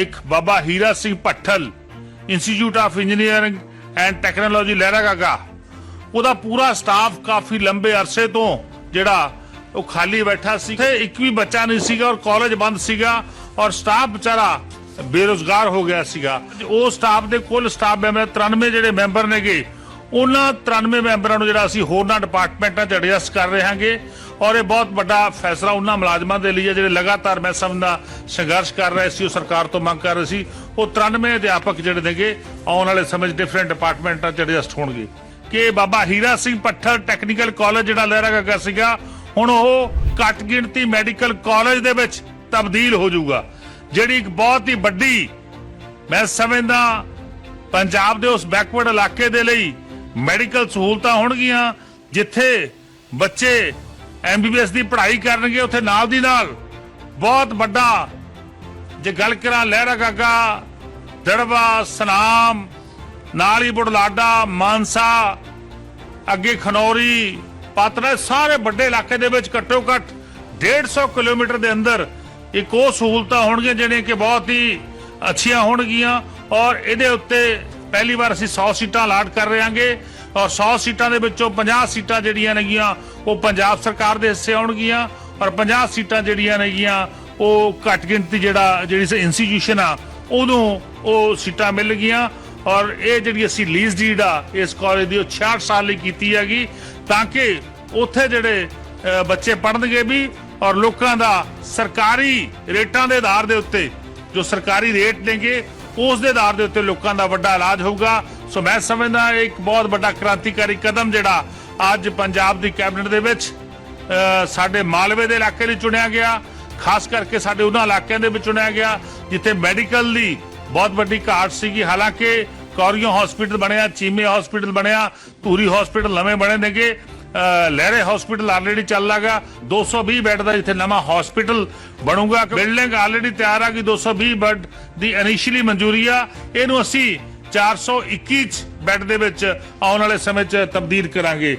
ਇੱਕ Baba Hira Singh Bhathal institute of engineering and technology Lehragaga ਉਹਦਾ ਪੂਰਾ staff ਕਾਫੀ ਲੰਬੇ ਅਰਸੇ ਤੋਂ ਜਿਹੜਾ ਉਹ ਖਾਲੀ ਬੈਠਾ ਸੀ ਤੇ ਇੱਕ ਵੀ ਬੱਚਾ ਨਹੀਂ ਸੀਗਾ ਔਰ ਕਾਲਜ ਬੰਦ ਸੀਗਾ ਔਰ ਸਟਾਫ ਵਿਚਾਰਾ ਬੇਰੋਜ਼ਗਾਰ ਹੋ ਗਿਆ ਸੀਗਾ। ਉਹ ਸਟਾਫ ਦੇ ਕੁੱਲ ਸਟਾਫ ਮੈਂਬਰ 93 ਜਿਹੜੇ ਮੈਂਬਰ ਨੇਗੇ ਉਹਨਾਂ 93 ਮੈਂਬਰਾਂ ਨੂੰ ਜਿਹੜਾ ਅਸੀਂ ਹੋਰਨਾਂ ਡਿਪਾਰਟਮੈਂਟਾਂ 'ਚ ਐਡਜਸਟ ਕਰ ਰਹੇ ਹਾਂਗੇ ਔਰ ਇਹ ਬਹੁਤ ਵੱਡਾ ਫੈਸਲਾ ਉਹਨਾਂ ਮੁਲਾਜ਼ਮਾਂ ਦੇ ਲਈ ਹੈ ਜਿਹੜੇ ਲਗਾਤਾਰ ਮੈਂ ਸਮਝਦਾ ਸੰਘਰਸ਼ ਕਰ ਰਹੇ ਸੀ, ਉਹ ਸਰਕਾਰ ਤੋਂ ਮੰਗ ਕਰ ਰਹੇ ਸੀ। ਉਹ 93 ਅਧਿਆਪਕ ਜਿਹੜੇ ਨੇਗੇ, ਆਉਣ ਵਾਲੇ ਸਮੇਂ 'ਚ ਡਿਫਰੈਂਟ ਡਿਪਾਰਟਮੈਂਟਾਂ 'ਚ ਐਡਜਸਟ ਹੋਣਗੇ। ਕਿ ਬਾਬਾ ਹੀਰਾ ਸਿੰਘ ਪੱਠਰ ਟੈਕਨੀਕਲ ਕਾਲਜ ਜਿਹੜਾ ਲਹਿਰਾਗਾਗਾ ਸੀਗਾ, ਹੁਣ ਉਹ ਘੱਟ ਗਿਣਤੀ ਮੈਡੀਕਲ ਕਾਲਜ ਦੇ ਵਿੱਚ ਤਬਦੀਲ ਹੋ ਜਾਊਗਾ। ਜਿਹੜੀ ਇੱਕ ਬਹੁਤ ਹੀ ਵੱਡੀ, ਮੈਂ ਸਮਝਦਾ ਪੰਜਾਬ ਦੇ ਉਸ ਬੈਕਵਰਡ ਇਲਾਕੇ ਦੇ ਲਈ ਮੈਡੀਕਲ ਸਹੂਲਤਾਂ ਹੋਣਗੀਆਂ, ਜਿੱਥੇ ਬੱਚੇ ਐਮਬੀਬੀਐਸ ਦੀ ਪੜ੍ਹਾਈ ਕਰਨਗੇ, ਉੱਥੇ ਨਾਲ ਦੀ ਨਾਲ ਬਹੁਤ ਵੱਡਾ, ਜੇ ਗੱਲ ਕਰਾਂ ਲਹਿਰਾ ਗਾਗਾ, ਦੜਵਾ, ਸਨਾਮ, ਨਾਲ ਹੀ ਬੁੜਲਾਡਾ ਮਾਨਸਾ, ਅੱਗੇ ਖਨੌਰੀ ਪਾਤਰਾ ਸਾਰੇ ਵੱਡੇ ਇਲਾਕੇ ਦੇ ਵਿੱਚ ਘੱਟੋ ਘੱਟ 150 ਕਿਲੋਮੀਟਰ ਦੇ ਅੰਦਰ ਇੱਕ ਉਹ ਸਹੂਲਤਾਂ ਹੋਣਗੀਆਂ, ਜਿਹੜੀਆਂ ਕਿ ਬਹੁਤ ਹੀ ਅੱਛੀਆਂ ਹੋਣਗੀਆਂ ਔਰ ਇਹਦੇ ਉੱਤੇ ਪਹਿਲੀ ਵਾਰ ਅਸੀਂ 100 ਸੀਟਾਂ ਅਲਾਟ ਕਰ ਰਹੇ ਹਾਂਗੇ। ਔਰ 100 ਸੀਟਾਂ ਦੇ ਵਿੱਚੋਂ 50 ਸੀਟਾਂ ਜਿਹੜੀਆਂ ਨੇਗੀਆਂ, ਉਹ ਪੰਜਾਬ ਸਰਕਾਰ ਦੇ ਹਿੱਸੇ ਆਉਣਗੀਆਂ ਔਰ 50 ਸੀਟਾਂ ਜਿਹੜੀਆਂ ਨੇਗੀਆਂ, ਉਹ ਘੱਟ ਗਿਣਤੀ ਜਿਹੜਾ, ਜਿਹੜੀ ਇੰਸਟੀਟਿਊਸ਼ਨ ਆ ਉਦੋਂ ਉਹ ਸੀਟਾਂ ਮਿਲ ਗਈਆਂ ਔਰ ਇਹ ਜਿਹੜੀ ਅਸੀਂ ਲੀਜ਼ ਡੀਡ ਆ, ਇਸ ਕਾਲਜ ਦੀ ਉਹ 66 ਸਾਲ ਲਈ ਕੀਤੀ ਹੈਗੀ ਤਾਂ ਕਿ ਉੱਥੇ ਜਿਹੜੇ ਬੱਚੇ ਪੜ੍ਹਨਗੇ ਵੀ ਔਰ ਲੋਕਾਂ ਦਾ ਸਰਕਾਰੀ ਰੇਟਾਂ ਦੇ ਆਧਾਰ ਦੇ ਉੱਤੇ ਜੋ ਸਰਕਾਰੀ ਰੇਟ ਨੇਗੇ, ਉਸ ਦੇ ਆਧਾਰ ਦੇ ਉੱਤੇ ਲੋਕਾਂ ਦਾ ਵੱਡਾ ਇਲਾਜ ਹੋਊਗਾ ਸੋ ਮੈਂ ਸਮਝਦਾ ਇਹ ਇੱਕ ਬਹੁਤ ਵੱਡਾ ਕ੍ਰਾਂਤੀਕਾਰੀ ਕਦਮ ਜਿਹੜਾ ਅੱਜ ਪੰਜਾਬ ਦੀ ਕੈਬਨਿਟ ਦੇ ਵਿੱਚ ਸਾਡੇ ਮਾਲਵੇ ਦੇ ਇਲਾਕੇ ਲਈ ਚੁਣਿਆ ਗਿਆ। ਖਾਸ ਕਰਕੇ ਸਾਡੇ ਉਹਨਾਂ ਇਲਾਕਿਆਂ ਦੇ ਵਿੱਚ ਚੁਣਿਆ ਗਿਆ, ਜਿੱਥੇ ਮੈਡੀਕਲ ਦੀ ਬਹੁਤ ਵੱਡੀ ਘਾਟ ਸੀਗੀ। ਹਾਲਾਂਕਿ ਕੌਰੀਓ ਹਸਪੀਟਲ ਬਣਿਆ, ਚੀਮੇ ਹਸਪੀਟਲ ਬਣਿਆ, ਧੂਰੀ ਹਸਪੀਟਲ ਨਵੇਂ ਬਣੇ ਨੇਗੇ ਲਹਿਰੇ ਹਸਪੀਟਲ ਆਲਰੇਡੀ ਚੱਲ ਲਾਗਾ 220 ਬੈੱਡ ਦਾ ਜਿੱਥੇ ਨਵਾਂ ਹਸਪੀਟਲ ਬਣੂਗਾ ਬਿਲਡਿੰਗ ਆਲਰੇਡੀ ਤਿਆਰ ਆ ਗਈ। 220 ਬੈੱਡ ਦੀ ਇਨੀਸ਼ੀਅਲੀ ਮਨਜ਼ੂਰੀ ਆ। ਇਹਨੂੰ ਅਸੀਂ 421 ਬੈੱਡ ਦੇ ਵਿੱਚ ਆਉਣ ਵਾਲੇ ਸਮੇਂ 'ਚ ਤਬਦੀਲ ਕਰਾਂਗੇ।